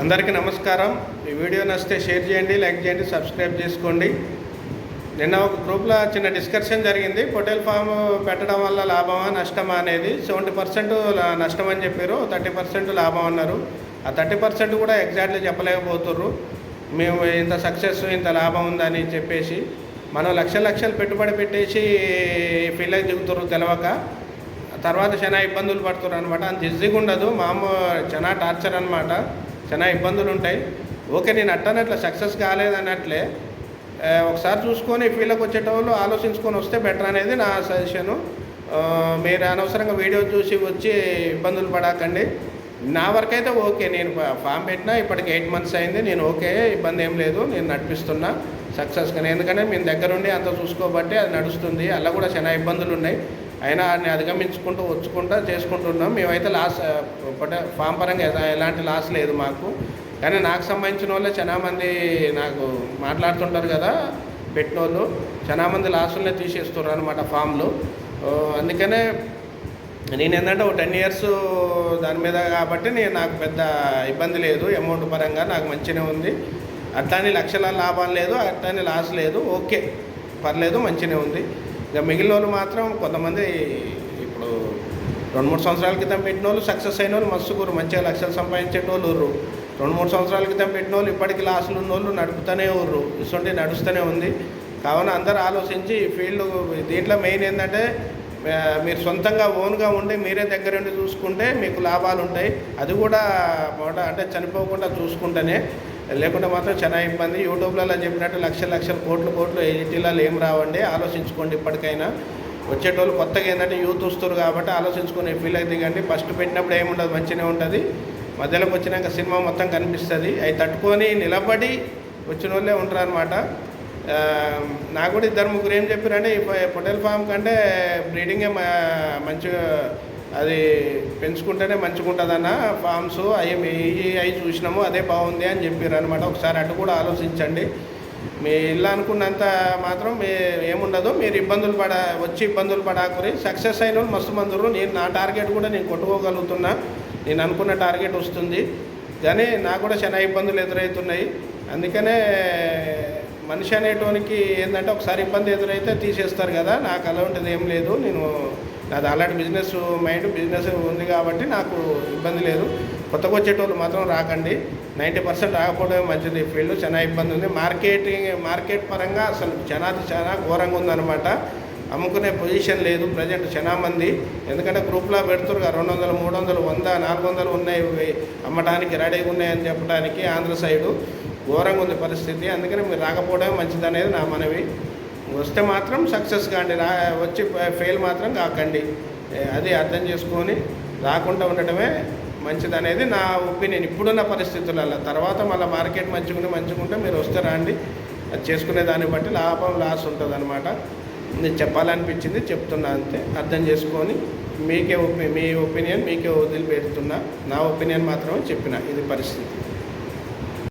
అందరికీ నమస్కారం. ఈ వీడియో నచ్చితే షేర్ చేయండి లైక్ చేయండి సబ్స్క్రైబ్ చేసుకోండి. నిన్న ఒక గ్రూప్లో చిన్న డిస్కషన్ జరిగింది. పొటేల్ ఫామ్ పెట్టడం వల్ల లాభమా నష్టమా అనేది సెవెంటీ పర్సెంట్ నష్టం అని చెప్పారు. థర్టీ పర్సెంట్ లాభం అన్నారు. ఆ థర్టీ పర్సెంట్ కూడా ఎగ్జాక్ట్లీ చెప్పలేకపోతుర్రు. మేము ఇంత సక్సెస్ ఇంత లాభం ఉందని చెప్పేసి మనం లక్ష లక్షలు పెట్టుబడి పెట్టేసి ఫీల్డ్కి దిగుతుర్రు తెలవక. తర్వాత చాలా ఇబ్బందులు పడుతున్నారు అనమాట అంత ఈజీగా ఉండదు. మామూలు చాలా టార్చర్ అనమాట చాలా ఇబ్బందులు ఉంటాయి. ఓకే నేను అట్టనట్ల సక్సెస్ కాలేదన్నట్లే ఒకసారి చూసుకొని ఫీల్డ్కి వచ్చేటోళ్ళు ఆలోచించుకొని వస్తే బెటర్ అనేది నా సజెషను మీరు అనవసరంగా వీడియో చూసి వచ్చి ఇబ్బందులు పడకండి. నా వరకు అయితే ఓకే నేను ఫామ్ పెట్టినా ఇప్పటికి ఎయిట్ మంత్స్ అయింది. నేను ఓకే ఇబ్బంది ఏం లేదు నేను నడిపిస్తున్నా సక్సెస్గా ఎందుకంటే మేము దగ్గరుండి అంత చూసుకోబట్టి అది నడుస్తుంది. అలా కూడా చాలా ఇబ్బందులు ఉన్నాయి. అయినా వాటిని అధిగమించుకుంటూ వచ్చుకుంటూ చేసుకుంటున్నాం. మేమైతే లాస్ ఫామ్ పరంగా ఎలా- ఎలాంటి లాస్ లేదు మాకు. కానీ నాకు సంబంధించిన వాళ్ళే చాలామంది నాకు మాట్లాడుతుంటారు కదా పెట్టిన వాళ్ళు చాలా లాసులనే తీసేస్తున్నారు అనమాట ఫామ్లు అందుకనే నేను ఏంటంటే ఒక టెన్ ఇయర్స్ దాని మీద కాబట్టి నేను నాకు పెద్ద ఇబ్బంది లేదు. అమౌంట్ పరంగా నాకు మంచిగానే ఉంది. అట్లానే లక్షల లాభం లేదు అట్లానే లాస్ లేదు. ఓకే పర్లేదు మంచిగానే ఉంది. ఇక మిగిలిన వాళ్ళు మాత్రం కొంతమంది ఇప్పుడు రెండు మూడు సంవత్సరాల క్రితం పెట్టిన వాళ్ళు సక్సెస్ అయిన వాళ్ళు మస్తు కూరు మంచిగా లక్షలు సంపాదించే వాళ్ళు రెండు మూడు సంవత్సరాల క్రితం పెట్టిన వాళ్ళు ఇప్పటికి లాస్లు ఉన్న వాళ్ళు నడుపుతూనే ఉర్రు. ఇటువంటి నడుస్తూనే ఉంది. కావున అందరూ ఆలోచించి ఈ ఫీల్డ్ దీంట్లో మెయిన్ ఏంటంటే మీరు సొంతంగా ఓన్గా ఉండి మీరే దగ్గరుండి చూసుకుంటే మీకు లాభాలు ఉంటాయి అది కూడా అంటే చనిపోకుండా చూసుకుంటేనే లేకుంటే మాత్రం చాలా ఇబ్బంది. యూట్యూబ్లలో చెప్పినట్టు లక్ష లక్షల కోట్లు కోట్లు ఎయిటీలలో ఏం రావండి ఆలోచించుకోండి ఇప్పటికైనా. వచ్చేటోళ్ళు కొత్తగా ఏంటంటే యూత్ వస్తారు కాబట్టి ఆలోచించుకునే ఫీల్ అయితే కానీ ఫస్ట్ పెట్టినప్పుడు ఏముండదు మంచిగానే ఉంటుంది. మధ్యలోకి వచ్చినాక సినిమా మొత్తం కనిపిస్తుంది. అవి తట్టుకొని నిలబడి వచ్చిన వాళ్ళే ఉంటారు అనమాట నాకు కూడా ఇద్దరు ముగ్గురు ఏం చెప్పారంటే ఈ పొటేల్ ఫామ్ కంటే బ్రీడింగే మంచిగా అది పెంచుకుంటేనే మంచిగా ఉంటుందన్న ఫామ్స్ అవి ఇవి అవి చూసినాము అదే బాగుంది అని చెప్పారు అనమాట ఒకసారి అటు కూడా ఆలోచించండి. మీ ఇల్లు అనుకున్నంత మాత్రం మీ ఏముండదు. మీరు ఇబ్బందులు పడ వచ్చి ఇబ్బందులు పడాకురి. సక్సెస్ అయిన మస్తు మందురు నేను నా టార్గెట్ కూడా నేను కొట్టుకోగలుగుతున్నా. నేను అనుకున్న టార్గెట్ వస్తుంది. కానీ నాకు కూడా చాలా ఇబ్బందులు ఎదురవుతున్నాయి అందుకనే మనిషి అనేటోనికి ఏంటంటే ఒకసారి ఇబ్బంది ఎదురైతే తీసేస్తారు కదా. నాకు అలాంటిది ఏం లేదు. నేను నాది అలాంటి బిజినెస్ మైండ్ బిజినెస్ ఉంది కాబట్టి నాకు ఇబ్బంది లేదు. కొత్తగా వచ్చేటోళ్ళు మాత్రం రాకండి. నైంటీ పర్సెంట్ రాకపోవడమే మంచిది. ఫీల్డ్ చాలా ఇబ్బంది ఉంది. మార్కెటింగ్ మార్కెట్ పరంగా అసలు జనాది చాలా ఘోరంగా ఉందన్నమాట. అమ్ముకునే పొజిషన్ లేదు. ప్రజెంట్ చాలా మంది. ఎందుకంటే గ్రూప్లో పెడుతున్నారు రెండు వందలు మూడు వందలు వంద నాలుగు వందలు ఉన్నాయి అమ్మటానికి అమ్మడానికి రెడీగా ఉన్నాయని చెప్పడానికి ఆంధ్ర సైడు ఘోరంగా ఉంది పరిస్థితి. అందుకని మీరు రాకపోవడమే మంచిది అనేది నా మనవి. వస్తే మాత్రం సక్సెస్ కాండి. రా వచ్చి ఫెయిల్ మాత్రం కాకండి. అది అర్థం చేసుకొని రాకుండా ఉండటమే మంచిది అనేది నా ఒపీనియన్. ఇప్పుడున్న పరిస్థితులలో తర్వాత మళ్ళీ మార్కెట్ మంచిగుంటే మంచిగుంటే మీరు వస్తే రండి. అది చేసుకునే దాన్ని బట్టి లాభం లాస్ ఉంటుంది అనమాట నేను చెప్పాలనిపించింది చెప్తున్నా అంతే. అర్థం చేసుకొని మీకే ఒపి మీ ఒపీనియన్ మీకే వదిలిపెడుతున్నా. నా ఒపీనియన్ మాత్రమే చెప్పిన. ఇది పరిస్థితి.